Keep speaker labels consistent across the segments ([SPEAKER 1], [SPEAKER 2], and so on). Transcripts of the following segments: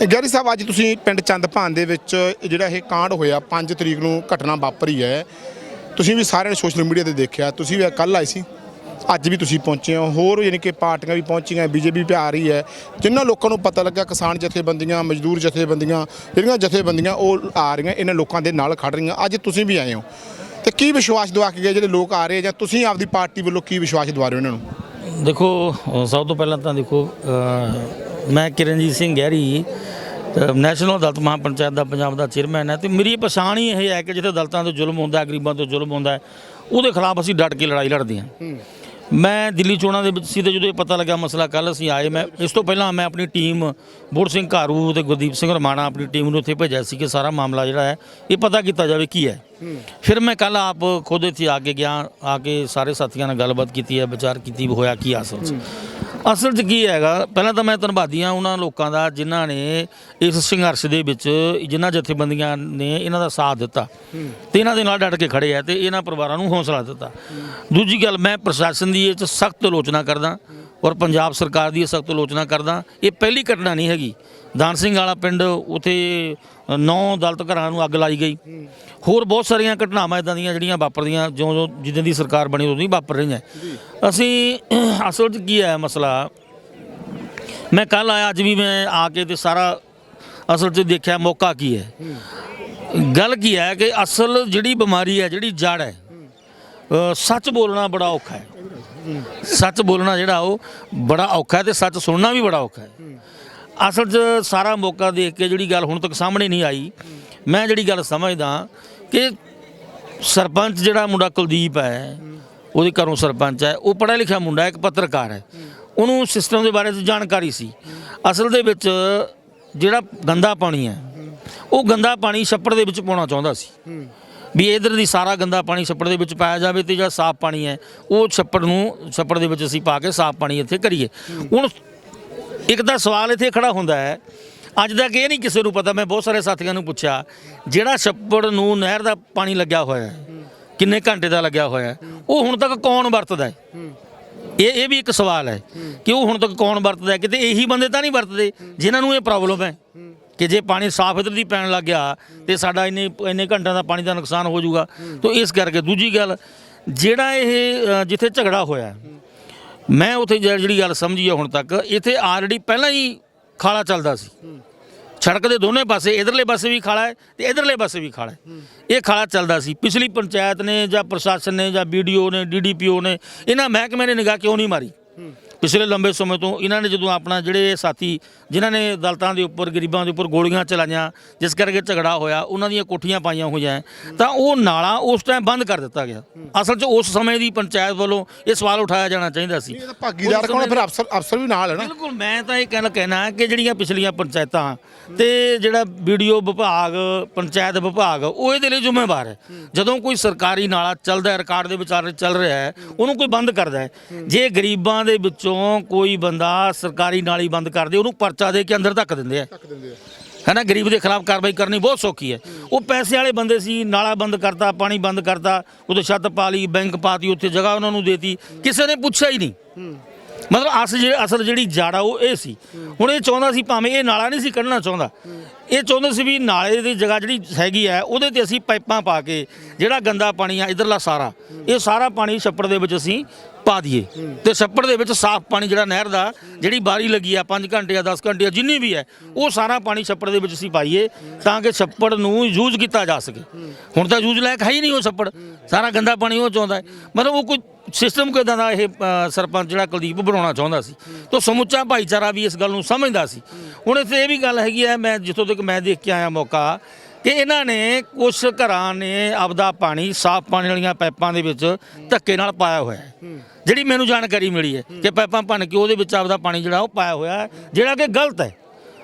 [SPEAKER 1] Garry ਸਾਹਿਬ, ਅੱਜ ਤੁਸੀਂ ਪਿੰਡ ਚੰਦਪਾਨ ਦੇ ਵਿੱਚ ਜਿਹੜਾ ਇਹ ਕਾਂਡ ਹੋਇਆ 5 ਤਰੀਕ ਨੂੰ ਘਟਨਾ ਵਾਪਰੀ ਹੈ। ਤੁਸੀਂ ਵੀ ਸਾਰਿਆਂ ਨੇ ਸੋਸ਼ਲ ਮੀਡੀਆ ਤੇ ਦੇਖਿਆ, ਤੁਸੀਂ ਵੀ ਕੱਲ ਆਏ ਸੀ। ਅੱਜ ਵੀ ਤੁਸੀਂ ਪਹੁੰਚੇ ਹੋ। ਹੋਰ ਯਾਨੀ ਕਿ ਪਾਰਟੀਆਂ ਵੀ ਪਹੁੰਚੀਆਂ, ਬੀਜੇਪੀ ਵੀ ਆ ਰਹੀ ਹੈ। ਜਿਨ੍ਹਾਂ ਲੋਕਾਂ ਨੂੰ ਪਤਾ ਲੱਗਾ, ਕਿਸਾਨ ਜਥੇਬੰਦੀਆਂ, ਮਜ਼ਦੂਰ ਜਥੇਬੰਦੀਆਂ, ਜਿਹੜੀਆਂ ਜਥੇਬੰਦੀਆਂ ਉਹ ਆ ਰਹੀਆਂ, ਇਹਨਾਂ ਲੋਕਾਂ ਦੇ ਨਾਲ ਖੜ ਰਹੀਆਂ। ਅੱਜ ਤੁਸੀਂ ਵੀ ਆਏ ਹੋ। ਤੇ ਕੀ ਵਿਸ਼ਵਾਸ ਦਵਾ ਕੇ ਗਏ ਜਿਹੜੇ ਲੋਕ ਆ ਰਹੇ ਜਾਂ ਤੁਸੀਂ ਆਪਦੀ ਪਾਰਟੀ ਵੱਲੋਂ ਕੀ ਵਿਸ਼ਵਾਸ ਦਵਾ ਰਹੇ ਹੋ ਇਹਨਾਂ ਨੂੰ?
[SPEAKER 2] ਦੇਖੋ ਸਭ ਤੋਂ ਪਹਿਲਾਂ ਤਾਂ ਦੇਖੋ ਮੈਂ ਕਿਰਨਜੀਤ ਸਿੰਘ ਗਹਿਰੀ ਨੈਸ਼ਨਲ ਦਲਤ ਮਹਾਪੰਚਾਇਤ ਦਾ ਪੰਜਾਬ ਦਾ ਚੇਅਰਮੈਨ ਹੈ ਤੇ ਮੇਰੀ ਪਛਾਣ ਹੀ ਇਹ ਹੈ ਕਿ ਜਿੱਥੇ ਦਲਤਾਂ ਤੋਂ ਜ਼ੁਲਮ ਹੁੰਦਾ ਗਰੀਬਾਂ ਤੋਂ ਜ਼ੁਲਮ ਹੁੰਦਾ ਹੈ, ਉਹਦੇ ਖਿਲਾਫ ਅਸੀਂ ਡਟ ਕੇ ਲੜਾਈ ਲੜਦੇ ਹਾਂ। ਮੈਂ ਦਿੱਲੀ ਚੋਣਾਂ ਦੇ ਵਿੱਚ ਸੀ ਤੇ ਜਦੋਂ ਇਹ ਪਤਾ ਲੱਗਾ ਮਸਲਾ ਕੱਲ ਅਸੀਂ ਆਏ ਮੈਂ ਇਸ ਤੋਂ ਪਹਿਲਾਂ ਮੈਂ ਆਪਣੀ ਟੀਮ ਬੋੜ ਸਿੰਘ ਘਾਰੂ ਤੇ ਗੁਰਦੀਪ ਸਿੰਘ ਰਮਾਣਾ ਆਪਣੀ ਟੀਮ ਨੂੰ ਉੱਥੇ ਭੇਜਿਆ ਸੀ ਕਿ ਸਾਰਾ ਮਾਮਲਾ ਜਿਹੜਾ ਹੈ ਇਹ ਪਤਾ ਕੀਤਾ ਜਾਵੇ ਕੀ ਹੈ। ਫਿਰ ਮੈਂ ਕੱਲ ਆਪ ਖੁਦ ਇੱਥੇ ਆ ਕੇ ਗਿਆ, ਆ ਕੇ ਸਾਰੇ ਸਾਥੀਆਂ ਨਾਲ ਗੱਲਬਾਤ ਕੀਤੀ ਹੈ, ਵਿਚਾਰ ਕੀਤੀ ਵੀ ਹੋਇਆ ਕੀ ਅਸਲ 'ਚ। ਅਸਲ 'ਚ ਕੀ ਹੈਗਾ, ਪਹਿਲਾਂ ਤਾਂ ਮੈਂ ਧੰਨਵਾਦੀ ਹਾਂ ਉਹਨਾਂ ਲੋਕਾਂ ਦਾ ਜਿਨ੍ਹਾਂ ਨੇ ਇਸ ਸੰਘਰਸ਼ ਦੇ ਵਿੱਚ ਜਿਨ੍ਹਾਂ ਜਥੇਬੰਦੀਆਂ ਨੇ ਇਹਨਾਂ ਦਾ ਸਾਥ ਦਿੱਤਾ ਤੇ ਇਹਨਾਂ ਦੇ ਨਾਲ ਡਟ ਕੇ ਖੜੇ ਆ ਤੇ ਇਹਨਾਂ ਪਰਿਵਾਰਾਂ ਨੂੰ ਹੌਸਲਾ ਦਿੱਤਾ। ਦੂਜੀ ਗੱਲ, ਮੈਂ ਪ੍ਰਸ਼ਾਸਨ ਦੀ ਇਹ 'ਚ ਸਖਤ ਆਲੋਚਨਾ ਕਰਦਾ ਔਰ ਪੰਜਾਬ ਸਰਕਾਰ ਦੀ ਸਖਤ ਆਲੋਚਨਾ ਕਰਦਾ। ਇਹ ਪਹਿਲੀ ਘਟਨਾ ਨਹੀਂ ਹੈਗੀ। ਦਾਨ ਸਿੰਘ ਵਾਲਾ ਪਿੰਡ, ਉਥੇ ਨੌ ਅਦਾਲਤ ਘਰਾਂ ਨੂੰ ਅੱਗ ਲਾਈ ਗਈ। ਹੋਰ ਬਹੁਤ ਸਾਰੀਆਂ ਘਟਨਾਵਾਂ ਇਦਾਂ ਦੀਆਂ ਜਿਹੜੀਆਂ ਵਾਪਰਦੀਆਂ, ਜਿਉਂ ਜਿਉਂ ਜਿੱਦਾਂ ਦੀ ਸਰਕਾਰ ਬਣੀ ਉਦੋਂ ਹੀ ਵਾਪਰ ਰਹੀਆਂ। ਅਸੀਂ ਅਸਲ 'ਚ ਕੀ ਹੈ ਮਸਲਾ? ਮੈਂ ਕੱਲ ਆਇਆ, ਅੱਜ ਵੀ ਮੈਂ ਆ ਕੇ ਤੇ ਸਾਰਾ ਅਸਲ 'ਚ ਦੇਖਿਆ ਮੌਕਾ ਕੀ ਹੈ। ਗੱਲ ਕੀ ਹੈ ਕਿ ਅਸਲ ਜਿਹੜੀ ਬਿਮਾਰੀ ਹੈ, ਜਿਹੜੀ ਜੜ ਹੈ ਸੱਚ ਬੋਲਣਾ ਬੜਾ ਔਖਾ ਹੈ। ਸੱਚ ਬੋਲਣਾ ਜਿਹੜਾ ਉਹ ਬੜਾ ਔਖਾ ਹੈ ਤੇ ਸੱਚ ਸੁਣਨਾ ਵੀ ਬੜਾ ਔਖਾ ਹੈ। ਅਸਲ 'ਚ ਸਾਰਾ ਮੌਕਾ ਦੇਖ ਕੇ ਜਿਹੜੀ ਗੱਲ ਹੁਣ ਤੱਕ ਸਾਹਮਣੇ ਨਹੀਂ ਆਈ, ਮੈਂ ਜਿਹੜੀ ਗੱਲ ਸਮਝਦਾ ਕਿ ਸਰਪੰਚ ਜਿਹੜਾ ਮੁੰਡਾ ਕੁਲਦੀਪ ਹੈ, ਉਹਦੇ ਘਰੋਂ ਸਰਪੰਚ ਹੈ, ਉਹ ਪੜ੍ਹਿਆ ਲਿਖਿਆ ਮੁੰਡਾ, ਇੱਕ ਪੱਤਰਕਾਰ ਹੈ। ਉਹਨੂੰ ਸਿਸਟਮ ਦੇ ਬਾਰੇ 'ਚ ਜਾਣਕਾਰੀ ਸੀ। ਅਸਲ ਦੇ ਵਿੱਚ ਜਿਹੜਾ ਗੰਦਾ ਪਾਣੀ ਹੈ, ਉਹ ਗੰਦਾ ਪਾਣੀ ਛੱਪੜ ਦੇ ਵਿੱਚ ਪਾਉਣਾ ਚਾਹੁੰਦਾ ਸੀ। ਵੀ ਇਧਰ ਦੀ ਸਾਰਾ ਗੰਦਾ ਪਾਣੀ ਛੱਪੜ ਦੇ ਵਿੱਚ ਪਾਇਆ ਜਾਵੇ ਤੇ ਜਿਹੜਾ ਸਾਫ਼ ਪਾਣੀ ਹੈ, ਉਹ ਛੱਪੜ ਨੂੰ ਛੱਪੜ ਦੇ ਵਿੱਚ ਅਸੀਂ ਪਾ ਕੇ ਸਾਫ਼ ਪਾਣੀ ਇੱਥੇ ਕਰੀਏ। ਹੁਣ ਇੱਕ ਤਾਂ ਸਵਾਲ ਇੱਥੇ ਖੜਾ ਹੁੰਦਾ ਹੈ। ਅੱਜ ਤੱਕ ਇਹ ਨਹੀਂ ਕਿਸੇ ਨੂੰ ਪਤਾ, ਮੈਂ ਬਹੁਤ ਸਾਰੇ ਸਾਥੀਆਂ ਨੂੰ ਪੁੱਛਿਆ, ਜਿਹੜਾ ਛੱਪੜ ਨੂੰ ਨਹਿਰ ਦਾ ਪਾਣੀ ਲੱਗਿਆ ਹੋਇਆ ਹੈ, ਕਿੰਨੇ ਘੰਟੇ ਦਾ ਲੱਗਿਆ ਹੋਇਆ ਹੈ, ਉਹ ਹੁਣ ਤੱਕ ਕੌਣ ਵਰਤਦਾ ਹੈ? ਇਹ ਇਹ ਵੀ ਇੱਕ ਸਵਾਲ ਹੈ ਕਿ ਉਹ ਹੁਣ ਤੱਕ ਕੌਣ ਵਰਤਦਾ ਹੈ? ਕਿਤੇ ਇਹੀ ਬੰਦੇ ਤਾਂ ਨਹੀਂ ਵਰਤਦੇ ਜਿਨ੍ਹਾਂ ਨੂੰ ਇਹ ਪ੍ਰੋਬਲਮ ਹੈ ਕਿ ਜੇ ਪਾਣੀ ਸਾਫ਼ ਇਧਰ ਦੀ ਪੈਣ ਲੱਗ ਗਿਆ ਤੇ ਸਾਡਾ ਇੰਨੇ ਇੰਨੇ ਘੰਟਿਆਂ ਦਾ ਪਾਣੀ ਦਾ ਨੁਕਸਾਨ ਹੋ ਜਾਊਗਾ। ਤਾਂ ਇਸ ਕਰਕੇ ਦੂਜੀ ਗੱਲ, ਜਿਹੜਾ ਇਹ ਜਿੱਥੇ ਝਗੜਾ ਹੋਇਆ ਮੈਂ ਉਥੇ ਜਿਹੜੀ ਗੱਲ ਸਮਝੀ ਆ ਹੁਣ ਤੱਕ ਇੱਥੇ ਆਲਰੇਡੀ ਪਹਿਲਾਂ ਹੀ ਖਾਲਾ ਚੱਲਦਾ ਸੀ। ਸੜਕ ਦੇ ਦੋਨੇ ਪਾਸੇ ਇਧਰਲੇ ਪਾਸੇ ਵੀ ਖਾਲਾ ਹੈ ਤੇ ਇਧਰਲੇ ਪਾਸੇ ਵੀ ਖਾਲਾ ਹੈ। ਇਹ ਖਾਲਾ ਚੱਲਦਾ ਸੀ। ਪਿਛਲੀ ਪੰਚਾਇਤ ਨੇ ਜਾਂ ਪ੍ਰਸ਼ਾਸਨ ਨੇ ਜਾਂ ਵੀਡੀਓ ਨੇ ਡੀਡੀਪੀਓ ਨੇ ਇਹਨਾਂ ਮਹਿਕਮੇ ਨੇ ਨਿਗਾਹ ਕਿਉਂ ਨਹੀਂ ਮਾਰੀ? ਪਿਛਲੇ ਲੰਬੇ ਸਮੇਂ ਤੋਂ ਇਹਨਾਂ ਨੇ ਜਦੋਂ ਆਪਣਾ ਜਿਹੜੇ ਸਾਥੀ ਜਿਨ੍ਹਾਂ ਨੇ ਦਲਤਾਂ ਦੇ ਉੱਪਰ ਗਰੀਬਾਂ ਦੇ ਉੱਪਰ ਗੋਲੀਆਂ ਚਲਾਈਆਂ ਜਿਸ ਕਰਕੇ ਝਗੜਾ ਹੋਇਆ ਉਹਨਾਂ ਦੀਆਂ ਕੋਠੀਆਂ ਪਾਈਆਂ ਹੋਈਆਂ ਤਾਂ ਉਹ ਨਾਲਾ ਉਸ ਟਾਈਮ ਬੰਦ ਕਰ ਦਿੱਤਾ ਗਿਆ। ਅਸਲ 'ਚ ਉਸ ਸਮੇਂ ਦੀ ਪੰਚਾਇਤ ਵੱਲੋਂ ਇਹ ਸਵਾਲ ਉਠਾਇਆ ਜਾਣਾ ਚਾਹੀਦਾ ਸੀ।
[SPEAKER 1] ਭਾਗੀਦਾਰ ਕੌਣ? ਫਿਰ ਅਫਸਰ ਅਫਸਰ ਵੀ ਨਾਲ ਹੈ ਨਾ।
[SPEAKER 2] ਬਿਲਕੁਲ ਮੈਂ ਤਾਂ ਇਹ ਕਹਿਣਾ ਕਹਿਣਾ ਕਿ ਜਿਹੜੀਆਂ ਪਿਛਲੀਆਂ ਪੰਚਾਇਤਾਂ ਤੇ ਜਿਹੜਾ ਵੀਡੀਓ ਵਿਭਾਗ ਪੰਚਾਇਤ ਵਿਭਾਗ ਉਹ ਇਹਦੇ ਲਈ ਜ਼ਿੰਮੇਵਾਰ ਹੈ। ਜਦੋਂ ਕੋਈ ਸਰਕਾਰੀ ਨਾਲਾ ਚੱਲਦਾ ਹੈ ਰਿਕਾਰਡ ਦੇ ਵਿਚਾਰ ਚੱਲ ਰਿਹਾ ਹੈ ਉਹਨੂੰ ਕੋਈ ਬੰਦ ਕਰਦਾ ਹੈ। ਜੇ ਗਰੀਬਾਂ ਦੇ ਵਿੱਚੋਂ ਕੋਈ ਬੰਦਾ ਸਰਕਾਰੀ ਨਾਲੀ ਬੰਦ ਕਰਦੇ ਉਹਨੂੰ ਪਰਚਾ ਦੇ ਕੇ ਅੰਦਰ ਧੱਕ ਦਿੰਦੇ ਆ।
[SPEAKER 1] ਤੱਕ ਦਿੰਦੇ ਆ।
[SPEAKER 2] ਹੈਨਾ ਗਰੀਬ ਦੇ ਖਿਲਾਫ ਕਾਰਵਾਈ ਕਰਨੀ ਬਹੁਤ ਸੌਖੀ ਹੈ। ਉਹ ਪੈਸੇ ਵਾਲੇ ਬੰਦੇ ਸੀ ਨਾਲਾ ਬੰਦ ਕਰਤਾ ਪਾਣੀ ਬੰਦ ਕਰਤਾ ਉਹਦੇ ਛੱਤ ਪਾ ਲਈ ਬੈਂਕ ਪਾਤੀ ਉੱਥੇ ਜਗ੍ਹਾ ਉਹਨਾਂ ਨੂੰ ਦੇਤੀ ਕਿਸੇ ਨੇ ਪੁੱਛਿਆ ਹੀ ਨਹੀਂ। ਮਤਲਬ ਅਸ ਜੇ ਅਸਲ ਜਿਹੜੀ ਜੜ ਆ ਉਹ ਇਹ ਸੀ। ਹੁਣ ਇਹ ਚਾਹੁੰਦਾ ਸੀ ਭਾਵੇਂ ਇਹ ਨਾਲਾ ਨਹੀਂ ਸੀ ਕੱਢਣਾ ਚਾਹੁੰਦਾ। ਇਹ ਚਾਹੁੰਦੇ ਸੀ ਵੀ ਨਾਲੇ ਦੀ ਜਗ੍ਹਾ ਜਿਹੜੀ ਹੈਗੀ ਹੈ, ਉਹਦੇ ਤੇ ਅਸੀਂ ਪਾਈਪਾਂ ਪਾ ਕੇ ਜਿਹੜਾ ਗੰਦਾ ਪਾਣੀ ਆ, ਇਧਰਲਾ ਸਾਰਾ, ਇਹ ਸਾਰਾ ਪਾਣੀ ਛੱਪੜ ਦੇ ਵਿੱਚ ਅਸੀਂ ਪਾ ਦਈਏ। ਤੇ ਛੱਪੜ ਦੇ ਵਿੱਚ ਸਾਫ਼ ਪਾਣੀ ਜਿਹੜਾ ਨਹਿਰ ਦਾ, ਜਿਹੜੀ ਬਾਰੀ ਲੱਗੀ ਆ 5 ਘੰਟੇ ਆ 10 ਘੰਟੇ ਆ ਜਿੰਨੀ ਵੀ ਹੈ, ਉਹ ਸਾਰਾ ਪਾਣੀ ਛੱਪੜ ਦੇ ਵਿੱਚ ਅਸੀਂ ਪਾਈਏ ਤਾਂ ਕਿ ਛੱਪੜ ਨੂੰ ਯੂਜ਼ ਕੀਤਾ ਜਾ ਸਕੇ। ਹੁਣ ਤਾਂ ਯੂਜ਼ ਲਾਇਕ ਹੈ ਹੀ ਨਹੀਂ ਉਹ ਛੱਪੜ। ਸਾਰਾ ਗੰਦਾ ਪਾਣੀ ਉਹ ਚਾਹੁੰਦਾ ਮਤਲਬ ਉਹ ਕੋਈ ਸਿਸਟਮ ਕਿਦਾਂ ਦਾ ਇਹ ਅ, ਸਰਪੰਚ ਜਿਹੜਾ ਕੁਲਦੀਪ ਬਣਾਉਣਾ ਚਾਹੁੰਦਾ ਸੀ। ਤਾਂ ਸਮੁੱਚਾ ਭਾਈਚਾਰਾ ਵੀ ਇਸ ਗੱਲ ਨੂੰ ਸਮਝਦਾ ਸੀ। ਹੁਣ ਇੱਥੇ ਇਹ ਵੀ ਗੱਲ ਹੈਗੀ ਹੈ ਮੈਂ ਜਿੱਥੋਂ ਤੱਕ ਮੈਂ ਦੇਖ ਕੇ ਆਇਆ ਮੌਕਾ ਕਿ ਇਹਨਾਂ ਨੇ ਕੁਝ ਘਰਾਂ ਨੇ ਆਪਦਾ ਪਾਣੀ ਸਾਫ਼ ਪਾਣੀ ਵਾਲੀਆਂ ਪਾਈਪਾਂ ਦੇ ਵਿੱਚ ਧੱਕੇ ਨਾਲ ਪਾਇਆ ਹੋਇਆ ਹੈ। ਜਿਹੜੀ ਮੈਨੂੰ ਜਾਣਕਾਰੀ ਮਿਲੀ ਹੈ ਕਿ ਪਾਈਪਾਂ ਭੰਨ ਕੇ ਉਹਦੇ ਵਿੱਚ ਆਪਦਾ ਪਾਣੀ ਜਿਹੜਾ ਉਹ ਪਾਇਆ ਹੋਇਆ ਹੈ ਜਿਹੜਾ ਕਿ ਗਲਤ ਹੈ।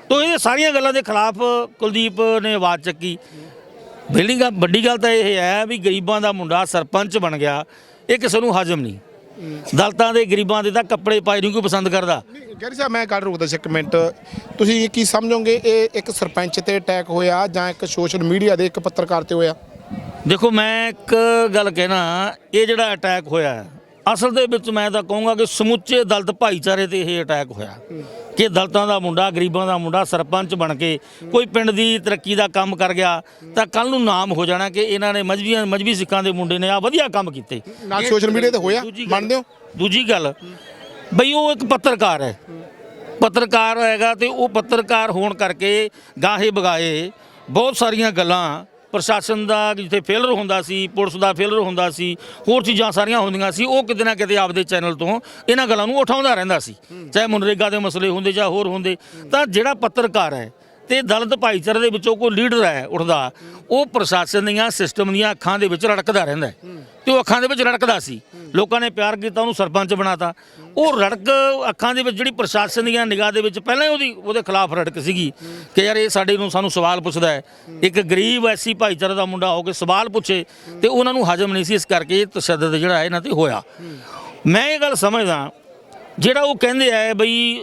[SPEAKER 2] ਤੋਂ ਇਹ ਸਾਰੀਆਂ ਗੱਲਾਂ ਦੇ ਖਿਲਾਫ ਕੁਲਦੀਪ ਨੇ ਆਵਾਜ਼ ਚੱਕੀ। ਬਿਲਡਿੰਗ ਵੱਡੀ ਗੱਲ ਤਾਂ ਇਹ ਹੈ ਵੀ ਗਰੀਬਾਂ ਦਾ ਮੁੰਡਾ ਸਰਪੰਚ ਬਣ ਗਿਆ। ਇਹ ਕਿਸੇ ਨੂੰ ਹਜਮ ਨਹੀਂ। ਦਲਤਾਂ ਦੇ ਗਰੀਬਾਂ ਦੇ ਤਾਂ ਕੱਪੜੇ ਪਾਏ ਨਹੀਂ ਕੋਈ ਪਸੰਦ ਕਰਦਾ।
[SPEAKER 1] ਗੈਰੀ ਸਾਹਿਬ ਮੈਂ ਗੱਲ ਰੋਕਦਾ ਸੀ ਇੱਕ ਮਿੰਟ। ਤੁਸੀਂ ਕੀ ਸਮਝੋਗੇ ਇਹ ਇੱਕ ਸਰਪੰਚ ਤੇ ਅਟੈਕ ਹੋਇਆ ਜਾਂ ਇੱਕ ਸੋਸ਼ਲ ਮੀਡੀਆ ਦੇ ਇੱਕ ਪੱਤਰਕਾਰ ਤੇ ਹੋਇਆ?
[SPEAKER 2] ਦੇਖੋ ਮੈਂ ਇੱਕ ਗੱਲ ਕਹਿਣਾ ਇਹ ਜਿਹੜਾ ਅਟੈਕ ਹੋਇਆ ਅਸਲ ਦੇ ਵਿੱਚ ਮੈਂ ਤਾਂ ਕਹੂੰਗਾ ਕਿ ਸਮੁੱਚੇ ਦਲਤ ਭਾਈਚਾਰੇ ਤੇ ਇਹ ਅਟੈਕ ਹੋਇਆ। ਕਿ ਦਲਤਾਂ ਦਾ ਮੁੰਡਾ ਗਰੀਬਾਂ ਦਾ ਮੁੰਡਾ ਸਰਪੰਚ ਬਣ ਕੇ ਕੋਈ ਪਿੰਡ ਦੀ ਤਰੱਕੀ ਦਾ ਕੰਮ ਕਰ ਗਿਆ ਤਾਂ ਕੱਲ ਨੂੰ ਨਾਮ ਹੋ ਜਾਣਾ ਕਿ ਇਹਨਾਂ ਨੇ ਮਜਬੀਆਂ ਮਜਬੀ ਸਿੱਖਾਂ ਦੇ ਮੁੰਡੇ ਨੇ ਆ ਵਧੀਆ ਕੰਮ ਕੀਤੇ।
[SPEAKER 1] ਨਾਲ ਸੋਸ਼ਲ ਮੀਡੀਆ ਤੇ ਹੋਇਆ? ਮੰਨਦੇ ਹੋ?
[SPEAKER 2] ਦੂਜੀ ਗੱਲ ਬਈ ਉਹ ਇੱਕ ਪੱਤਰਕਾਰ ਹੈ। ਪੱਤਰਕਾਰ ਹੈਗਾ ਤੇ ਉਹ ਪੱਤਰਕਾਰ ਹੋਣ ਕਰਕੇ ਗਾਹੇ ਬਗਾਏ ਬਹੁਤ ਸਾਰੀਆਂ ਗੱਲਾਂ ਪ੍ਰਸ਼ਾਸਨ ਦਾ ਜਿੱਥੇ ਫੇਲਰ ਹੁੰਦਾ ਸੀ, ਪੁਲਿਸ ਦਾ ਫੇਲਰ ਹੁੰਦਾ ਸੀ, ਹੋਰ ਚੀਜ਼ਾਂ ਸਾਰੀਆਂ ਹੁੰਦੀਆਂ ਸੀ, ਉਹ ਕਿਤੇ ਨਾ ਕਿਤੇ ਆਪਦੇ ਚੈਨਲ ਤੋਂ ਇਹਨਾਂ ਗੱਲਾਂ ਨੂੰ ਉਠਾਉਂਦਾ ਰਹਿੰਦਾ ਸੀ। ਚਾਹੇ ਮਨਰੇਗਾ ਦੇ ਮਸਲੇ ਹੁੰਦੇ ਜਾਂ ਹੋਰ ਹੁੰਦੇ, ਤਾਂ ਜਿਹੜਾ ਪੱਤਰਕਾਰ ਹੈ ਤੇ ਦਲਿਤ ਭਾਈਚਾਰੇ ਦੇ ਵਿੱਚੋਂ ਕੋਈ ਲੀਡਰ ਹੈ, ਉੱਠਦਾ, ਉਹ ਪ੍ਰਸ਼ਾਸਨ ਦੀਆਂ ਸਿਸਟਮ ਦੀਆਂ ਅੱਖਾਂ ਦੇ ਵਿੱਚ ਰੜਕਦਾ ਰਹਿੰਦਾ ਹੈ। ਤੇ ਉਹ ਅੱਖਾਂ ਦੇ ਵਿੱਚ ਰੜਕਦਾ ਸੀ। ਲੋਕਾਂ ਨੇ ਪਿਆਰ ਕੀਤਾ, ਉਹਨੂੰ ਸਰਪੰਚ ਬਣਾਤਾ। ਉਹ ਰੜਕ ਅੱਖਾਂ ਦੇ ਵਿੱਚ ਜਿਹੜੀ ਪ੍ਰਸ਼ਾਸਨ ਦੀਆਂ ਨਿਗਾਹ ਦੇ ਵਿੱਚ ਪਹਿਲਾਂ ਹੀ ਉਹਦੀ, ਉਹਦੇ ਖਿਲਾਫ ਰੜਕ ਸੀਗੀ ਕਿ ਯਾਰ ਇਹ ਸਾਡੇ ਨੂੰ ਸਾਨੂੰ ਸਵਾਲ ਪੁੱਛਦਾ ਹੈ। ਇੱਕ ਗਰੀਬ ਐਸੀ ਭਾਈਚਾਰੇ ਦਾ ਮੁੰਡਾ ਹੋ ਕੇ ਸਵਾਲ ਪੁੱਛੇ ਤੇ ਉਹਨਾਂ ਨੂੰ ਹਜਮ ਨਹੀਂ ਸੀ, ਇਸ ਕਰਕੇ ਇਹ ਤਸ਼ੱਦਦ ਜਿਹੜਾ ਇਹਨਾਂ ਤੇ ਹੋਇਆ। ਮੈਂ ਇਹ ਗੱਲ ਸਮਝਦਾ, ਜਿਹੜਾ ਉਹ ਕਹਿੰਦੇ ਆ ਬਈ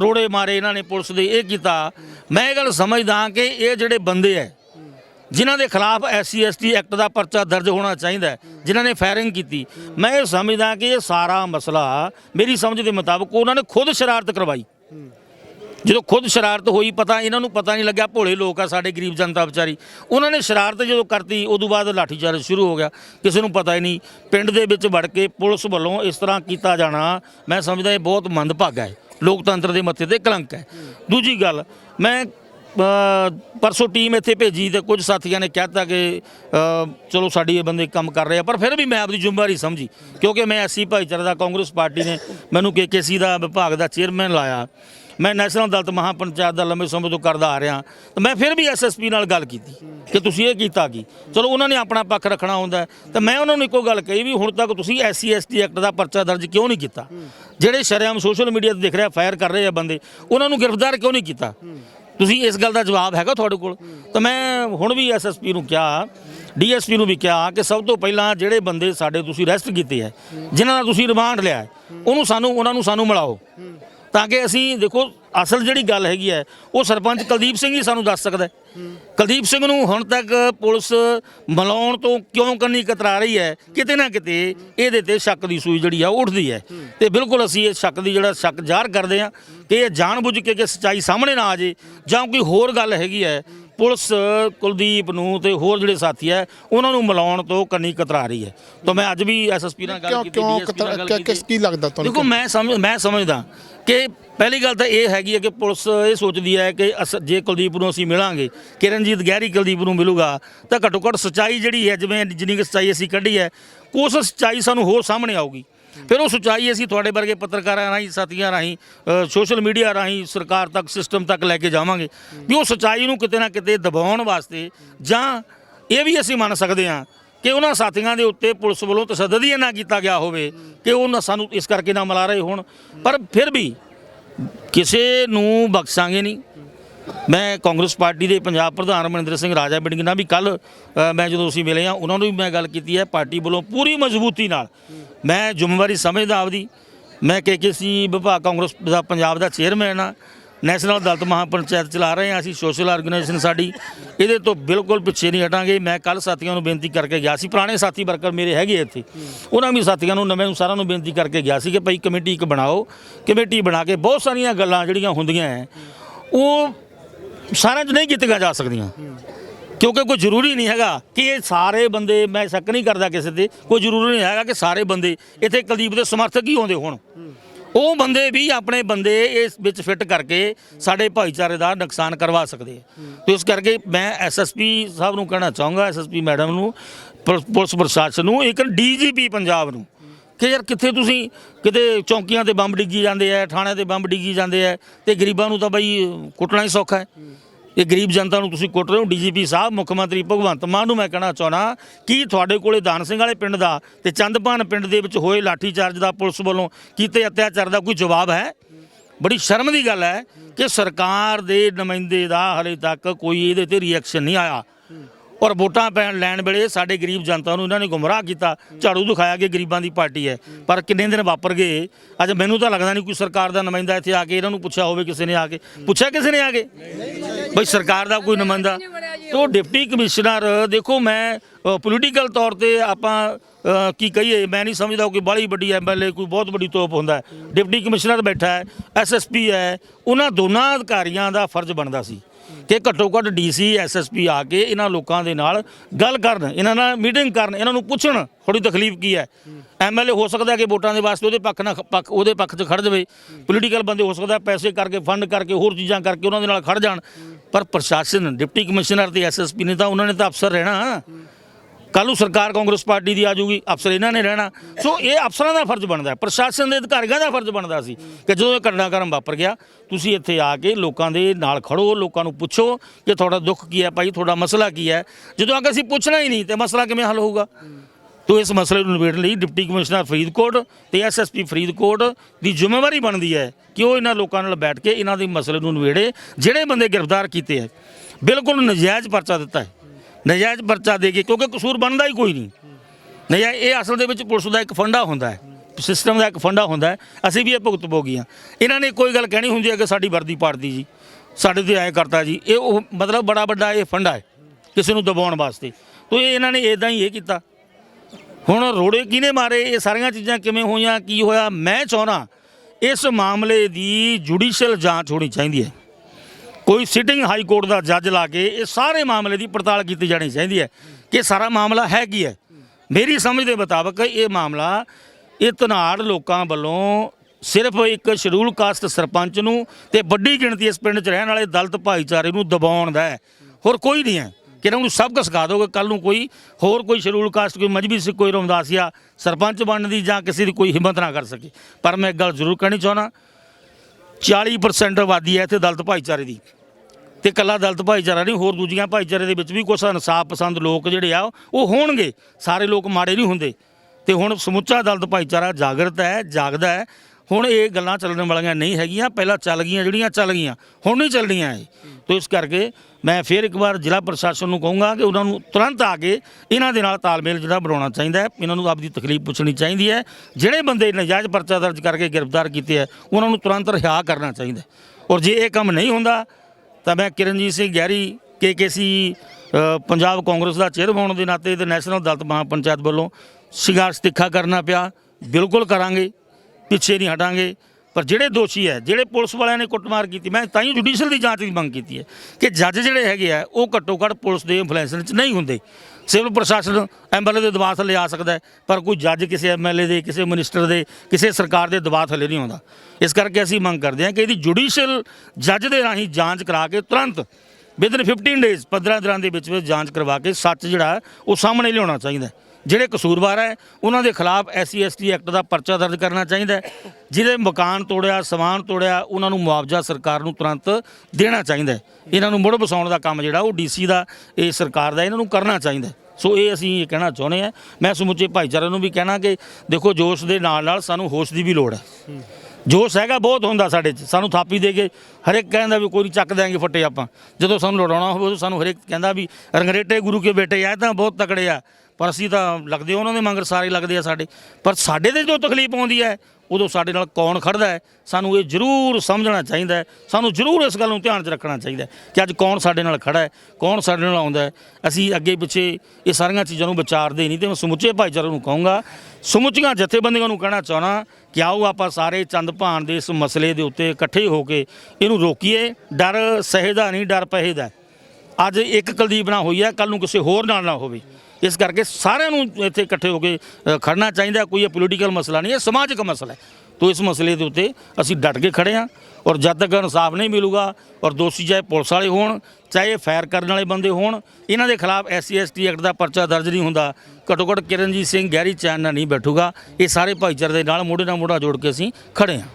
[SPEAKER 2] ਰੋੜੇ ਮਾਰੇ ਇਹਨਾਂ ਨੇ ਪੁਲਿਸ ਦੇ, ਇਹ ਕੀਤਾ। ਮੈਂ ਇਹ ਗੱਲ ਸਮਝਦਾ ਕਿ ਇਹ ਜਿਹੜੇ ਬੰਦੇ ਐ ਜਿਨ੍ਹਾਂ ਦੇ ਖਿਲਾਫ ਐਸਸੀ ਐਸਟੀ ਐਕਟ ਦਾ ਪਰਚਾ ਦਰਜ ਹੋਣਾ ਚਾਹੀਦਾ ਹੈ, ਜਿਨ੍ਹਾਂ ਨੇ ਫਾਇਰਿੰਗ ਕੀਤੀ। ਮੈਂ ਇਹ ਸਮਝਦਾ ਕਿ ਇਹ ਸਾਰਾ ਮਸਲਾ ਮੇਰੀ ਸਮਝ ਦੇ ਮੁਤਾਬਕ ਉਹਨਾਂ ਨੇ ਖੁਦ ਸ਼ਰਾਰਤ ਕਰਵਾਈ। ਜਦੋਂ ਖੁਦ ਸ਼ਰਾਰਤ ਹੋਈ ਪਤਾ ਇਹਨਾਂ ਨੂੰ ਪਤਾ ਨਹੀਂ ਲੱਗਿਆ ਭੋਲੇ ਲੋਕ ਆ ਸਾਡੇ ਗਰੀਬ ਜਨਤਾ ਵਿਚਾਰੀ। ਉਹਨਾਂ ਨੇ ਸ਼ਰਾਰਤ ਜਦੋਂ ਕਰਤੀ ਉਦੋਂ ਬਾਅਦ ਲਾਠੀਚਾਰਜ ਸ਼ੁਰੂ ਹੋ ਗਿਆ। ਕਿਸੇ ਨੂੰ ਪਤਾ ਹੀ ਨਹੀਂ ਪਿੰਡ ਦੇ ਵਿੱਚ ਵੜ ਕੇ ਪੁਲਿਸ ਵੱਲੋਂ ਇਸ ਤਰ੍ਹਾਂ ਕੀਤਾ ਜਾਣਾ ਮੈਂ ਸਮਝਦਾ ਇਹ ਬਹੁਤ ਮੰਦਭਾਗਾ ਹੈ। ਲੋਕਤੰਤਰ ਦੇ ਮੱਥੇ ਤੇ ਕਲੰਕ ਹੈ। ਦੂਜੀ ਗੱਲ ਮੈਂ ਪਰਸੋਂ ਟੀਮ ਇੱਥੇ ਭੇਜੀ ਤੇ ਕੁਝ ਸਾਥੀਆਂ ਨੇ ਕਹਿਤਾ ਕਿ ਚਲੋ ਸਾਡੀ ਇਹ ਬੰਦੇ ਕੰਮ ਕਰ ਰਹੇ ਆ, ਪਰ ਫਿਰ ਵੀ ਮੈਂ ਆਪਣੀ ਜ਼ਿੰਮੇਵਾਰੀ ਸਮਝੀ, ਕਿਉਂਕਿ ਮੈਂ ਐਸੀ ਭਾਈਚਾਰੇ ਦਾ ਕਾਂਗਰਸ ਪਾਰਟੀ ਨੇ ਮੈਨੂੰ ਕੇਕੇਸੀ ਦਾ ਵਿਭਾਗ ਦਾ ਚੇਅਰਮੈਨ ਲਾਇਆ। ਮੈਂ ਨੈਸ਼ਨਲ ਦਲਤ ਮਹਾਪੰਚਾਇਤ ਦਾ ਲੰਬੇ ਸਮੇਂ ਤੋਂ ਕਰਦਾ ਆ ਰਿਹਾ, ਤਾਂ ਮੈਂ ਫਿਰ ਵੀ ਐਸਐਸਪੀ ਨਾਲ ਗੱਲ ਕੀਤੀ ਕਿ ਤੁਸੀਂ ਇਹ ਕੀਤਾ ਕੀ? ਚਲੋ ਉਹਨਾਂ ਨੇ ਆਪਣਾ ਪੱਖ ਰੱਖਣਾ ਹੁੰਦਾ, ਤਾਂ ਮੈਂ ਉਹਨਾਂ ਨੂੰ ਇੱਕੋ ਗੱਲ ਕਹੀ ਵੀ ਹੁਣ ਤੱਕ ਤੁਸੀਂ ਐਸਸੀ ਐਸਟੀ ਐਕਟ ਦਾ ਪਰਚਾ ਦਰਜ ਕਿਉਂ ਨਹੀਂ ਕੀਤਾ? ਜਿਹੜੇ ਸ਼ਰੇਆਮ ਸੋਸ਼ਲ ਮੀਡੀਆ ਤੇ ਦਿਖ ਰਿਹਾ ਫਾਇਰ ਕਰ ਰਹੇ ਆ ਬੰਦੇ, ਉਹਨਾਂ ਨੂੰ ਗ੍ਰਿਫਤਾਰ ਕਿਉਂ ਨਹੀਂ ਕੀਤਾ? ਤੁਸੀਂ ਇਸ ਗੱਲ ਦਾ ਜਵਾਬ ਹੈਗਾ ਤੁਹਾਡੇ ਕੋਲ? ਤਾਂ ਮੈਂ ਹੁਣ ਵੀ ਐਸਐਸਪੀ ਨੂੰ ਕਿਹਾ ਡੀਐਸਪੀ ਨੂੰ ਵੀ ਕਿਹਾ ਕਿ ਸਭ ਤੋਂ ਪਹਿਲਾਂ ਜਿਹੜੇ ਬੰਦੇ ਸਾਡੇ ਤੁਸੀਂ ਅਰੈਸਟ ਕੀਤੇ ਹੈ, ਜਿਨ੍ਹਾਂ ਦਾ ਤੁਸੀਂ ਰਿਮਾਂਡ ਲਿਆ ਉਹਨੂੰ ਸਾਨੂੰ, ਉਹਨਾਂ ਨੂੰ ਸਾਨੂੰ ਮਿਲਾਓ। ਤਾਂ ਕਿ ਅਸੀਂ ਦੇਖੋ, ਅਸਲ ਜਿਹੜੀ ਗੱਲ ਹੈਗੀ ਹੈ, ਉਹ ਸਰਪੰਚ ਕੁਲਦੀਪ ਸਿੰਘ ਹੀ ਸਾਨੂੰ ਦੱਸ ਸਕਦਾ ਕੁਲਦੀਪ ਸਿੰਘ ਨੂੰ ਹੁਣ ਤੱਕ ਪੁਲਿਸ ਮਿਲਾਉਣ ਤੋਂ ਕਿਉਂ ਕੰਨੀ ਕਤਰਾ ਰਹੀ ਹੈ, ਕਿਤੇ ਨਾ ਕਿਤੇ ਇਹਦੇ ਤੇ ਸ਼ੱਕ ਦੀ ਸੂਈ ਜਿਹੜੀ ਆ, ਉਹ ਉੱਠਦੀ ਹੈ। ਤੇ ਬਿਲਕੁਲ ਅਸੀਂ ਇਹ ਸ਼ੱਕ ਦੀ ਜਿਹੜਾ ਸ਼ੱਕ ਜ਼ਾਹਰ ਕਰਦੇ ਹਾਂ ਕਿ ਇਹ ਜਾਣਬੁੱਝ ਕੇ ਕਿ ਸੱਚਾਈ ਸਾਹਮਣੇ ਨਾ ਆ ਜੇ ਜਾਂ ਕੋਈ ਹੋਰ ਗੱਲ ਹੈਗੀ ਹੈ ਪੁਲਿਸ ਕੁਲਦੀਪ ਨੂੰ ਤੇ ਹੋਰ ਜਿਹੜੇ ਸਾਥੀ ਹੈ ਉਹਨਾਂ ਨੂੰ ਮਿਲਾਉਣ ਤੋਂ ਕੰਨੀ ਕਤਰਾ ਰਹੀ ਹੈ। ਤਾਂ ਮੈਂ ਅੱਜ ਵੀ ਐਸਐਸਪੀ ਨਾਲ ਗੱਲ ਕੀਤੀ
[SPEAKER 1] ਕਿਉਂ
[SPEAKER 2] DSP ਨਾਲ ਗੱਲ
[SPEAKER 1] ਕਿਸ-
[SPEAKER 2] ਕੀਤੀ।
[SPEAKER 1] ਕੀ ਲੱਗਦਾ ਤੁਹਾਨੂੰ?
[SPEAKER 2] ਦੇਖੋ ਮੈਂ ਸਮਝ ਮੈਂ ਸਮਝਦਾ ਕਿ ਪਹਿਲੀ ਗੱਲ ਤਾਂ ਇਹ ਹੈਗੀ ਹੈ ਕਿ ਪੁਲਿਸ ਇਹ ਸੋਚਦੀ ਹੈ ਕਿ ਜੇ ਕੁਲਦੀਪ ਨੂੰ ਅਸੀਂ ਮਿਲਾਂਗੇ ਕਿਰਨਜੀਤ ਗਹਿਰੀ ਕੁਲਦੀਪ ਨੂੰ ਮਿਲੂਗਾ ਤਾਂ ਘੱਟੋ ਘੱਟ ਸੱਚਾਈ ਜਿਹੜੀ ਹੈ ਜਿਵੇਂ ਜਿੰਨੀ ਕੁ ਸੱਚਾਈ ਅਸੀਂ ਕੱਢੀ ਹੈ ਉਸ ਸੱਚਾਈ ਸਾਨੂੰ ਹੋਰ ਸਾਹਮਣੇ ਆਊਗੀ। ਫਿਰ ਉਹ ਸੱਚਾਈ ਅਸੀਂ ਤੁਹਾਡੇ ਵਰਗੇ ਪੱਤਰਕਾਰਾਂ ਰਾਹੀਂ, ਸਾਥੀਆਂ ਰਾਹੀਂ ਸੋਸ਼ਲ ਮੀਡੀਆ ਰਾਹੀਂ ਸਰਕਾਰ ਤੱਕ ਸਿਸਟਮ ਤੱਕ ਲੈ ਕੇ ਜਾਵਾਂਗੇ। ਵੀ ਉਹ ਸੱਚਾਈ ਨੂੰ ਕਿਤੇ ਨਾ ਕਿਤੇ ਦਬਾਉਣ ਵਾਸਤੇ ਜਾਂ ਇਹ ਵੀ ਅਸੀਂ ਮੰਨ ਸਕਦੇ ਹਾਂ ਕਿ ਉਹਨਾਂ ਸਾਥੀਆਂ ਦੇ ਉੱਤੇ ਪੁਲਿਸ ਵੱਲੋਂ ਤਸ਼ੱਦਦ ਹੀ ਨਾ ਕੀਤਾ ਗਿਆ ਹੋਵੇ ਕਿ ਉਹ ਨਾ ਸਾਨੂੰ ਇਸ ਕਰਕੇ ਨਾ ਮਿਲਾ ਰਹੇ ਹੋਣ। ਪਰ ਫਿਰ ਵੀ ਕਿਸੇ ਨੂੰ ਬਖਸ਼ਾਂਗੇ ਨਹੀਂ। ਮੈਂ ਕਾਂਗਰਸ ਪਾਰਟੀ ਦੇ ਪੰਜਾਬ ਪ੍ਰਧਾਨ ਮਨਿੰਦਰ ਸਿੰਘ ਰਾਜਾ ਬਿੰਗ ਨਾਲ ਵੀ ਕੱਲ ਮੈਂ ਜਦੋਂ ਅਸੀਂ ਮਿਲੇ ਆ ਉਹਨਾਂ ਨੂੰ ਵੀ ਮੈਂ ਗੱਲ ਕੀਤੀ ਹੈ, ਪਾਰਟੀ ਵੱਲੋਂ ਪੂਰੀ ਮਜ਼ਬੂਤੀ ਨਾਲ। ਮੈਂ ਜ਼ਿੰਮੇਵਾਰੀ ਸਮਝਦਾ ਆਪਦੀ। ਮੈਂ ਕੇਕੇਸੀ ਵਿਭਾਗ ਕਾਂਗਰਸ ਦਾ ਪੰਜਾਬ ਦਾ ਚੇਅਰਮੈਨ ਆ ਨੈਸ਼ਨਲ ਦਲਤ ਮਹਾਪੰਚਾਇਤ ਚਲਾ ਰਹੇ ਹਾਂ ਅਸੀਂ, ਸੋਸ਼ਲ ਆਰਗੇਨਾਈਜੇਸ਼ਨ ਸਾਡੀ। ਇਹਦੇ ਤੋਂ ਬਿਲਕੁਲ ਪਿੱਛੇ ਨਹੀਂ ਹਟਾਂਗੇ। ਮੈਂ ਕੱਲ ਸਾਥੀਆਂ ਨੂੰ ਬੇਨਤੀ ਕਰਕੇ ਗਿਆ ਸੀ। ਪੁਰਾਣੇ ਸਾਥੀ ਵਰਕਰ ਮੇਰੇ ਹੈਗੇ ਇੱਥੇ। ਉਹਨਾਂ ਵੀ ਸਾਥੀਆਂ ਨੂੰ, ਨਵੇਂ ਨੂੰ ਸਾਰਿਆਂ ਨੂੰ ਬੇਨਤੀ ਕਰਕੇ ਗਿਆ ਸੀ ਕਿ ਭਾਈ ਕਮੇਟੀ ਇੱਕ ਬਣਾਓ। ਕਮੇਟੀ ਬਣਾ ਕੇ ਬਹੁਤ ਸਾਰੀਆਂ ਗੱਲਾਂ ਜਿਹੜੀਆਂ ਹੁੰਦੀਆਂ ਹੈ ਉਹ ਸਾਰਿਆਂ 'ਚ ਨਹੀਂ ਕੀਤੀਆਂ ਜਾ ਸਕਦੀਆਂ। ਕਿਉਂਕਿ ਕੋਈ ਜ਼ਰੂਰੀ ਨਹੀਂ ਹੈਗਾ ਕਿ ਇਹ ਸਾਰੇ ਬੰਦੇ, ਮੈਂ ਸ਼ੱਕ ਨਹੀਂ ਕਰਦਾ ਕਿਸੇ ਤੇ, ਕੋਈ ਜ਼ਰੂਰੀ ਨਹੀਂ ਹੈਗਾ ਕਿ ਸਾਰੇ ਬੰਦੇ ਇੱਥੇ ਕੁਲਦੀਪ ਦੇ ਸਮਰਥਕ ਹੀ ਆਉਂਦੇ ਹੋਣ। ਉਹ ਬੰਦੇ ਵੀ ਆਪਣੇ ਬੰਦੇ ਇਸ ਵਿੱਚ ਫਿੱਟ ਕਰਕੇ ਸਾਡੇ ਭਾਈਚਾਰੇ ਦਾ ਨੁਕਸਾਨ ਕਰਵਾ ਸਕਦੇ ਤੇ ਇਸ ਕਰਕੇ ਮੈਂ ਐਸਐਸਪੀ ਸਾਹਿਬ ਨੂੰ ਕਹਿਣਾ ਚਾਹੂੰਗਾ ਐਸਐਸਪੀ ਮੈਡਮ ਨੂੰ, ਪੁਲ- ਪੁਲਿਸ ਪ੍ਰਸ਼ਾਸਨ ਨੂੰ, ਇੱਕ ਡੀਜੀਪੀ ਪੰਜਾਬ ਨੂੰ। ਕਿ ਯਾਰ ਕਿੱਥੇ ਤੁਸੀਂ? ਕਿਤੇ ਚੌਂਕੀਆਂ ਤੇ ਬੰਬ ਡਿੱਗੀ ਜਾਂਦੇ ਆ, ਥਾਣਿਆਂ ਤੇ ਬੰਬ ਡਿੱਗੀ ਜਾਂਦੇ ਆ, ਤੇ ਗਰੀਬਾਂ ਨੂੰ ਤਾਂ ਬਈ ਕੁੱਟਣਾ ਹੀ ਸੌਖਾ ਹੈ। ਇਹ ਗਰੀਬ ਜਨਤਾ ਨੂੰ ਤੁਸੀਂ ਕੁੱਟ ਰਹੇ ਹੋ। ਡੀਜੀਪੀ ਸਾਹਿਬ, ਮੁੱਖ ਮੰਤਰੀ ਭਗਵੰਤ ਮਾਨ ਨੂੰ ਮੈਂ ਕਹਿਣਾ ਚਾਹਣਾ ਕਿ ਤੁਹਾਡੇ ਕੋਲੇ ਦਾਨ ਸਿੰਘ ਵਾਲੇ ਪਿੰਡ ਦਾ ਤੇ ਚੰਦਪਾਨ ਪਿੰਡ ਦੇ ਵਿੱਚ ਹੋਏ ਲਾਠੀ ਚਾਰਜ ਦਾ ਪੁਲਿਸ ਵੱਲੋਂ ਕੀਤੇ ਅਤਿਆਚਾਰ ਦਾ ਕੋਈ ਜਵਾਬ ਹੈ? ਬੜੀ ਸ਼ਰਮ ਦੀ ਗੱਲ ਹੈ ਕਿ ਸਰਕਾਰ ਦੇ ਨੁਮਾਇੰਦੇ ਦਾ ਹਲੇ ਤੱਕ ਕੋਈ ਇਹਦੇ ਤੇ ਰਿਐਕਸ਼ਨ ਨਹੀਂ ਆਇਆ। ਔਰ ਵੋਟਾਂ ਪੈਣ ਲੈਣ ਵੇਲੇ ਸਾਡੇ ਗਰੀਬ ਜਨਤਾ ਨੂੰ ਇਹਨਾਂ ਨੇ ਗੁੰਮਰਾਹ ਕੀਤਾ। ਝਾੜੂ ਦਿਖਾਇਆ ਕਿ ਗਰੀਬਾਂ ਦੀ ਪਾਰਟੀ ਹੈ। ਪਰ ਕਿੰਨੇ ਦਿਨ ਵਾਪਰ ਗਏ? ਅੱਜ ਮੈਨੂੰ ਤਾਂ ਲੱਗਦਾ ਨਹੀਂ ਕੋਈ ਸਰਕਾਰ ਦਾ ਨੁਮਾਇੰਦਾ ਇੱਥੇ ਆ ਕੇ ਇਹਨਾਂ ਨੂੰ ਪੁੱਛਿਆ ਹੋਵੇ ਕਿਸੇ ਨੇ ਆ ਕੇ। ਪੁੱਛਿਆ ਕਿਸੇ ਨੇ ਆ ਕੇ? ਬਈ ਸਰਕਾਰ ਦਾ ਕੋਈ ਨੁਮਾਇੰਦਾ? ਤੋ ਡਿਪਟੀ ਕਮਿਸ਼ਨਰ, ਦੇਖੋ ਮੈਂ ਪੋਲੀਟੀਕਲ ਤੌਰ ਤੇ ਆਪਾਂ ਕੀ ਕਹੀਏ, ਮੈਂ ਨਹੀਂ ਸਮਝਦਾ ਕੋਈ ਬੜੀ ਵੱਡੀ ਐਮਐਲਏ ਕੋਈ ਬਹੁਤ ਵੱਡੀ ਤੋਪ ਹੁੰਦਾ ਡਿਪਟੀ ਕਮਿਸ਼ਨਰ ਬੈਠਾ ਹੈ ਐਸਐਸਪੀ ਹੈ, ਉਹਨਾਂ ਦੋਨਾਂ ਅਧਿਕਾਰੀਆਂ ਦਾ ਫਰਜ਼ ਬਣਦਾ ਸੀ। ਕਿ ਘੱਟੋ ਘੱਟ ਡੀਸੀ ਐਸਐਸਪੀ ਆ ਕੇ ਇਹਨਾਂ ਲੋਕਾਂ ਦੇ ਨਾਲ ਗੱਲ ਕਰਨ, ਇਹਨਾਂ ਨਾਲ ਮੀਟਿੰਗ ਕਰਨ, ਇਹਨਾਂ ਨੂੰ ਪੁੱਛਣ ਥੋੜੀ ਤਕਲੀਫ ਕੀ ਹੈ। ਐਮਐਲਏ ਹੋ ਸਕਦਾ ਕਿ ਵੋਟਾਂ ਦੇ ਵਾਸਤੇ ਉਹਦੇ ਪੱਖ ਨਾਲ ਪੱਖ, ਉਹਦੇ ਪੱਖ 'ਚ ਖੜ ਜਾਵੇ। ਪੋਲੀਟੀਕਲ ਬੰਦੇ ਹੋ ਸਕਦਾ ਪੈਸੇ ਕਰਕੇ, ਫੰਡ ਕਰਕੇ, ਹੋਰ ਚੀਜ਼ਾਂ ਕਰਕੇ ਉਹਨਾਂ ਦੇ ਨਾਲ ਖੜ ਜਾਣ। ਪਰ ਪ੍ਰਸ਼ਾਸਨ, ਡਿਪਟੀ ਕਮਿਸ਼ਨਰ ਤੇ ਐਸਐਸਪੀ ਨੇ ਤਾਂ ਉਹਨਾਂ ਨੇ ਤਾਂ ਅਫਸਰ ਰਹਿਣਾ। ਕੱਲ੍ਹ ਨੂੰ ਸਰਕਾਰ ਕਾਂਗਰਸ ਪਾਰਟੀ ਦੀ ਆ ਜਾਊਗੀ, ਅਫਸਰ ਇਹਨਾਂ ਨੇ ਰਹਿਣਾ। ਸੋ ਇਹ ਅਫਸਰਾਂ ਦਾ ਫਰਜ਼ ਬਣਦਾ ਹੈ, ਪ੍ਰਸ਼ਾਸਨ ਦੇ ਅਧਿਕਾਰੀਆਂ ਦਾ ਫਰਜ਼ ਬਣਦਾ ਸੀ ਕਿ ਜਦੋਂ ਇਹ ਘਟਨਾਕ੍ਰਮ ਵਾਪਰ ਗਿਆ, ਤੁਸੀਂ ਇੱਥੇ ਆ ਕੇ ਲੋਕਾਂ ਦੇ ਨਾਲ ਖੜੋ, ਲੋਕਾਂ ਨੂੰ ਪੁੱਛੋ ਕਿ ਤੁਹਾਡਾ ਦੁੱਖ ਕੀ ਹੈ ਭਾਈ, ਤੁਹਾਡਾ ਮਸਲਾ ਕੀ ਹੈ। ਜਦੋਂ ਆ ਅਸੀਂ ਪੁੱਛਣਾ ਹੀ ਨਹੀਂ, ਤੇ ਮਸਲਾ ਕਿਵੇਂ ਹੱਲ ਹੋਊਗਾ? ਤੋ ਇਸ ਮਸਲੇ ਨੂੰ ਨਿਬੇੜਨ ਲਈ ਡਿਪਟੀ ਕਮਿਸ਼ਨਰ ਫਰੀਦਕੋਟ ਤੇ ਐਸਐਸਪੀ ਫਰੀਦਕੋਟ ਦੀ ਜ਼ਿੰਮੇਵਾਰੀ ਬਣਦੀ ਹੈ ਕਿ ਉਹ ਇਹਨਾਂ ਲੋਕਾਂ ਨਾਲ ਬੈਠ ਕੇ ਇਹਨਾਂ ਦੇ ਮਸਲੇ ਨੂੰ ਨਿਬੇੜੇ, ਜਿਹੜੇ ਬੰਦੇ ਗ੍ਰਿਫਤਾਰ ਕੀਤੇ ਹੈ, ਬਿਲਕੁਲ ਨਜਾਇਜ਼ ਪਰਚਾ ਦਿੱਤਾ ਹੈ। ਨਜਾਇਜ਼ ਪਰਚਾ ਦੇ ਕੇ, ਕਿਉਂਕਿ ਕਸੂਰ ਬਣਦਾ ਹੀ ਕੋਈ ਨਹੀਂ। ਨਜਾਇਜ਼, ਇਹ ਅਸਲ ਦੇ ਵਿੱਚ ਪੁਲਿਸ ਦਾ ਇੱਕ ਫੰਡਾ ਹੁੰਦਾ ਹੈ। ਸਿਸਟਮ ਦਾ ਇੱਕ ਫੰਡਾ ਹੁੰਦਾ ਹੈ। ਅਸੀਂ ਵੀ ਇਹ ਭੁਗਤ ਭੋਗੀਆਂ ਇਹਨਾਂ ਨੇ ਕੋਈ ਗੱਲ ਕਹਿਣੀ ਹੁੰਦੀ ਹੈ ਕਿ ਸਾਡੀ ਵਰਦੀ ਪਾੜਦੀ ਜੀ। ਸਾਡੇ ਤੇ ਐਂ ਕਰਤਾ ਜੀ। ਇਹ ਉਹ ਮਤਲਬ ਬੜਾ ਵੱਡਾ ਇਹ ਫੰਡਾ ਹੈ, ਕਿਸੇ ਨੂੰ ਦਬਾਉਣ ਵਾਸਤੇ। ਤੋ ਇਹ ਇਹਨਾਂ ਨੇ ਇਦਾਂ ਹੀ ਇਹ ਕੀਤਾ। ਹੁਣ ਰੋੜੇ ਕਿਹਨੇ ਮਾਰੇ? ਇਹ ਸਾਰੀਆਂ ਚੀਜ਼ਾਂ ਕਿਵੇਂ ਹੋਈਆਂ? ਕੀ ਹੋਇਆ? ਮੈਂ ਚਾਹਣਾ ਇਸ ਮਾਮਲੇ ਦੀ ਜੁਡੀਸ਼ੀਅਲ ਜਾਂਚ ਹੋਣੀ ਚਾਹੀਦੀ ਹੈ। ਕੋਈ ਸਿਟਿੰਗ ਹਾਈ ਕੋਰਟ ਦਾ ਜੱਜ ਲਾ ਕੇ ਇਹ ਸਾਰੇ ਮਾਮਲੇ ਦੀ ਪੜਤਾਲ ਕੀਤੀ ਜਾਣੀ ਚਾਹੀਦੀ ਹੈ ਕਿ ਸਾਰਾ ਮਾਮਲਾ ਹੈ ਕੀ ਹੈ? ਮੇਰੀ ਸਮਝ ਦੇ ਮੁਤਾਬਕ ਇਹ ਮਾਮਲਾ, ਇਹ ਧਨਾੜ ਲੋਕਾਂ ਵੱਲੋਂ ਸਿਰਫ ਇੱਕ ਸ਼ਡਿਊਲ ਕਾਸਟ ਸਰਪੰਚ ਨੂੰ ਤੇ ਵੱਡੀ ਗਿਣਤੀ ਇਸ ਪਿੰਡ 'ਚ ਰਹਿਣ ਵਾਲੇ ਦਲਤ ਭਾਈਚਾਰੇ ਨੂੰ ਦਬਾਉਣ ਦਾ ਹੈ। ਹੋਰ ਕੋਈ ਨਹੀਂ ਹੈ ਕਿ ਇਹਨਾਂ ਨੂੰ ਸਭ ਕੁਝ ਸਿਖਾ ਦੋਗੇ ਕੱਲ ਨੂੰ ਕੋਈ ਹੋਰ ਕੋਈ ਸ਼ਡਿਊਲ ਕਾਸਟ, ਕੋਈ ਮਜਬੀ ਸਿੱਖ, ਕੋਈ ਰਮਦਾਸੀਆ ਸਰਪੰਚ ਬਣਨ ਦੀ ਜਾਂ ਕਿਸੇ ਦੀ ਕੋਈ ਹਿੰਮਤ ਨਾ ਕਰ ਸਕੇ। ਪਰ ਮੈਂ ਇੱਕ ਗੱਲ ਜ਼ਰੂਰ ਕਹਿਣੀ ਚਾਹੁੰਦਾ 40% ਆਬਾਦੀ ਹੈ ਇੱਥੇ ਦਲਤ ਭਾਈਚਾਰੇ ਦੀ। ਤੇ ਕੱਲਾ ਦਲਤ ਭਾਈਚਾਰਾ ਨਹੀਂ, ਹੋਰ ਦੂਜੀਆਂ ਭਾਈਚਾਰੇ ਦੇ ਵਿੱਚ ਵੀ ਕੁਝ ਇਨਸਾਫ ਪਸੰਦ ਲੋਕ ਜਿਹੜੇ ਆ, ਉਹ ਹੋਣਗੇ। ਸਾਰੇ ਲੋਕ ਮਾੜੇ ਨਹੀਂ ਹੁੰਦੇ। ਤੇ ਹੁਣ ਸਮੁੱਚਾ ਦਲਤ ਭਾਈਚਾਰਾ ਜਾਗਰਤ ਹੈ, ਜਾਗਦਾ ਹੈ। ਹੁਣ ਇਹ ਗੱਲਾਂ ਚੱਲਣ ਵਾਲੀਆਂ ਨਹੀਂ ਹੈਗੀਆਂ। ਪਹਿਲਾਂ ਚੱਲ ਗਈਆਂ, ਜਿਹੜੀਆਂ ਚੱਲ ਗਈਆਂ, ਹੁਣ ਨਹੀਂ ਚੱਲਣੀਆਂ ਇਹ। ਤੋ ਇਸ ਕਰਕੇ ਮੈਂ ਫਿਰ ਇੱਕ ਵਾਰ ਜ਼ਿਲ੍ਹਾ ਪ੍ਰਸ਼ਾਸਨ ਨੂੰ ਕਹੂੰਗਾ ਕਿ ਉਹਨਾਂ ਨੂੰ ਤੁਰੰਤ ਆ ਕੇ ਇਹਨਾਂ ਦੇ ਨਾਲ ਤਾਲਮੇਲ ਜਿਹੜਾ ਬਣਾਉਣਾ ਚਾਹੀਦਾ ਹੈ। ਇਹਨਾਂ ਨੂੰ ਆਪਦੀ ਤਕਲੀਫ ਪੁੱਛਣੀ ਚਾਹੀਦੀ ਹੈ। ਜਿਹੜੇ ਬੰਦੇ ਨਜਾਇਜ਼ ਪਰਚਾ ਦਰਜ ਕਰਕੇ ਗ੍ਰਿਫਤਾਰ ਕੀਤੇ ਹੈ, ਉਹਨਾਂ ਨੂੰ ਤੁਰੰਤ ਰਿਹਾ ਕਰਨਾ ਚਾਹੀਦਾ ਹੈ। ਔਰ ਜੇ ਇਹ ਕੰਮ ਨਹੀਂ ਹੁੰਦਾ ਤਾਂ ਮੈਂ ਕਿਰਨਜੀਤ ਸਿੰਘ ਗਹਿਰੀ ਕੇਕੇਸੀ ਪੰਜਾਬ ਕਾਂਗਰਸ ਦਾ ਚੇਅਰ ਹੋਣ ਦੇ ਨਾਤੇ ਤੇ ਨੈਸ਼ਨਲ ਦਲਿਤ ਮਹਾਪੰਚਾਇਤ ਵੱਲੋਂ ਸੰਘਰਸ਼ ਤਿੱਖਾ ਕਰਨਾ ਪਿਆ। ਬਿਲਕੁਲ ਕਰਾਂਗੇ, ਪਿੱਛੇ ਨਹੀਂ ਹਟਾਂਗੇ। ਪਰ ਜਿਹੜੇ ਦੋਸ਼ੀ ਹੈ, ਜਿਹੜੇ ਪੁਲਿਸ ਵਾਲਿਆਂ ਨੇ ਕੁੱਟਮਾਰ ਕੀਤੀ, ਮੈਂ ਤਾਂ ਹੀ ਜੁਡੀਸ਼ੀਅਲ ਦੀ ਜਾਂਚ ਦੀ ਮੰਗ ਕੀਤੀ ਹੈ ਕਿ ਜੱਜ ਜਿਹੜੇ ਹੈਗੇ ਆ, ਉਹ ਘੱਟੋ ਘੱਟ ਪੁਲਿਸ ਦੇ ਇਨਫਲੂਐਂਸ ਵਿੱਚ ਨਹੀਂ ਹੁੰਦੇ। ਸਿਵਲ ਪ੍ਰਸ਼ਾਸਨ ਐਮਐਲਏ ਦੇ ਦਬਾਅ ਥੱਲੇ ਆ ਸਕਦਾ ਪਰ ਕੋਈ ਜੱਜ ਕਿਸੇ ਐਮਐਲਏ ਦੇ, ਕਿਸੇ ਮਿਨਿਸਟਰ ਦੇ, ਕਿਸੇ ਸਰਕਾਰ ਦੇ ਦਬਾਅ ਥੱਲੇ ਨਹੀਂ ਆਉਂਦਾ। ਇਸ ਕਰਕੇ ਅਸੀਂ ਮੰਗ ਕਰਦੇ ਹਾਂ ਕਿ ਇਹਦੀ ਜੁਡੀਸ਼ੀਅਲ ਜੱਜ ਦੇ ਰਾਹੀਂ ਜਾਂਚ ਕਰਾ ਕੇ ਤੁਰੰਤ ਵਿਦਨ 15 ਡੇਜ਼ 15 ਦਿਨਾਂ ਦੇ ਵਿੱਚ ਵਿੱਚ ਜਾਂਚ ਕਰਵਾ ਕੇ ਸੱਚ ਜਿਹੜਾ ਉਹ ਸਾਹਮਣੇ ਲਿਆਉਣਾ ਚਾਹੀਦਾ ਜਿਹੜੇ ਕਸੂਰਵਾਰ ਹੈ, ਉਹਨਾਂ ਦੇ ਖਿਲਾਫ ਐਸਸੀ ਐਸਟੀ ਐਕਟ ਦਾ ਪਰਚਾ ਦਰਜ ਕਰਨਾ ਚਾਹੀਦਾ ਹੈ। ਜਿਹਦੇ ਮਕਾਨ ਤੋੜਿਆ, ਸਮਾਨ ਤੋੜਿਆ, ਉਹਨਾਂ ਨੂੰ ਮੁਆਵਜ਼ਾ ਸਰਕਾਰ ਨੂੰ ਤੁਰੰਤ ਦੇਣਾ ਚਾਹੀਦਾ ਇਹਨਾਂ ਨੂੰ ਮੁੜ ਵਸਾਉਣ ਦਾ ਕੰਮ ਜਿਹੜਾ, ਉਹ ਡੀਸੀ ਦਾ, ਇਹ ਸਰਕਾਰ ਦਾ, ਇਹਨਾਂ ਨੂੰ ਕਰਨਾ ਚਾਹੀਦਾ ਸੋ ਇਹ ਅਸੀਂ ਇਹ ਕਹਿਣਾ ਚਾਹੁੰਦੇ ਆ ਮੈਂ ਸਮੁੱਚੇ ਭਾਈਚਾਰੇ ਨੂੰ ਵੀ ਕਹਿਣਾ ਕਿ ਦੇਖੋ, ਜੋਸ਼ ਦੇ ਨਾਲ ਨਾਲ ਸਾਨੂੰ ਹੋਸ਼ ਦੀ ਵੀ ਲੋੜ ਹੈ। ਜੋਸ਼ ਹੈਗਾ, ਬਹੁਤ ਹੁੰਦਾ ਸਾਡੇ 'ਚ। ਸਾਨੂੰ ਥਾਪੀ ਦੇ ਕੇ ਹਰੇਕ ਕਹਿੰਦਾ ਵੀ ਕੋਈ ਚੱਕ ਦਿਆਂਗੇ ਫੱਟੇ ਆਪਾਂ। ਜਦੋਂ ਸਾਨੂੰ ਲੜਾਉਣਾ ਹੋਵੇ, ਉਦੋਂ ਸਾਨੂੰ ਹਰੇਕ ਕਹਿੰਦਾ ਵੀ ਰੰਗਰੇਟੇ ਗੁਰੂ ਕੇ ਬੇਟੇ ਆ ਤਾਂ ਬਹੁਤ ਤਕੜੇ ਆ। ਪਰ ਅਸੀਂ ਤਾਂ ਲੱਗਦੇ ਉਹਨਾਂ ਦੇ ਮੰਗਰ ਸਾਰੇ ਲੱਗਦੇ ਆ ਸਾਡੇ। ਪਰ ਸਾਡੇ ਤੇ ਜਦੋਂ ਤਕਲੀਫ ਆਉਂਦੀ ਹੈ, ਉਦੋਂ ਸਾਡੇ ਨਾਲ ਕੌਣ ਖੜਦਾ ਹੈ? ਸਾਨੂੰ ਇਹ ਜ਼ਰੂਰ ਸਮਝਣਾ ਚਾਹੀਦਾ ਹੈ। ਸਾਨੂੰ ਜ਼ਰੂਰ ਇਸ ਗੱਲ ਨੂੰ ਧਿਆਨ 'ਚ ਰੱਖਣਾ ਚਾਹੀਦਾ ਕਿ ਅੱਜ ਕੌਣ ਸਾਡੇ ਨਾਲ ਖੜਾ ਹੈ, ਕੌਣ ਸਾਡੇ ਨਾਲ ਆਉਂਦਾ ਹੈ। ਅਸੀਂ ਅੱਗੇ ਪਿੱਛੇ ਇਹ ਸਾਰੀਆਂ ਚੀਜ਼ਾਂ ਨੂੰ ਵਿਚਾਰਦੇ ਨਹੀਂ ਤੇ ਮੈਂ ਸਮੁੱਚੇ ਭਾਈਚਾਰੇ ਨੂੰ ਕਹੂੰਗਾ। ਸਮੁੱਚੀਆਂ ਜਥੇਬੰਦੀਆਂ ਨੂੰ ਕਹਿਣਾ ਚਾਹਣਾ ਕਿ ਆਓ ਆਪਾਂ ਸਾਰੇ ਚੰਦ ਭਾਣ ਦੇ ਇਸ ਮਸਲੇ ਦੇ ਉੱਤੇ ਇਕੱਠੇ ਹੋ ਕੇ ਇਹਨੂੰ ਰੋਕੀਏ। ਡਰ ਸਹਿਦਾ ਨਹੀਂ ਡਰ ਪਹਿਦਾ ਅੱਜ ਇੱਕ ਕੁਲਦੀਪ ਨਾਲ ਹੋਈ ਹੈ ਕੱਲ ਨੂੰ ਕਿਸੇ ਹੋਰ ਨਾਲ ਨਾ ਹੋਵੇ। ਇਸ ਕਰਕੇ ਸਾਰਿਆਂ ਨੂੰ ਇੱਥੇ ਇਕੱਠੇ ਹੋ ਕੇ ਅ, ਖੜਨਾ ਚਾਹੀਦਾ ਕੋਈ ਇਹ ਪੋਲੀਟੀਕਲ ਮਸਲਾ ਨਹੀਂ ਇਹ ਸਮਾਜਿਕ ਮਸਲਾ ਹੈ। ਤੋ ਇਸ ਮਸਲੇ ਦੇ ਉੱਤੇ ਅਸੀਂ ਡਟ ਕੇ ਖੜੇ ਹਾਂ ਔਰ ਜਦ ਤੱਕ ਇਨਸਾਫ ਨਹੀਂ ਮਿਲੂਗਾ ਔਰ ਦੋਸ਼ੀ ਚਾਹੇ ਪੁਲਿਸ ਵਾਲੇ ਹੋਣ, ਚਾਹੇ ਫਾਇਰ ਕਰਨ ਵਾਲੇ ਬੰਦੇ ਹੋਣ, ਇਹਨਾਂ ਦੇ ਖਿਲਾਫ ਐਸਸੀ ਐਸਟੀ ਐਕਟ ਦਾ ਪਰਚਾ ਦਰਜ ਨਹੀਂ ਹੁੰਦਾ। ਘੱਟੋ ਘੱਟ ਕਿਰਨਜੀਤ ਸਿੰਘ ਗਹਿਰੀ ਚੈਨ ਨਾਲ ਨਹੀਂ ਬੈਠੂਗਾ। ਇਹ ਸਾਰੇ ਭਾਈਚਾਰੇ ਦੇ ਨਾਲ ਮੋਢੇ ਨਾਲ ਮੋਢਾ ਜੋੜ ਕੇ ਅਸੀਂ ਖੜੇ ਹਾਂ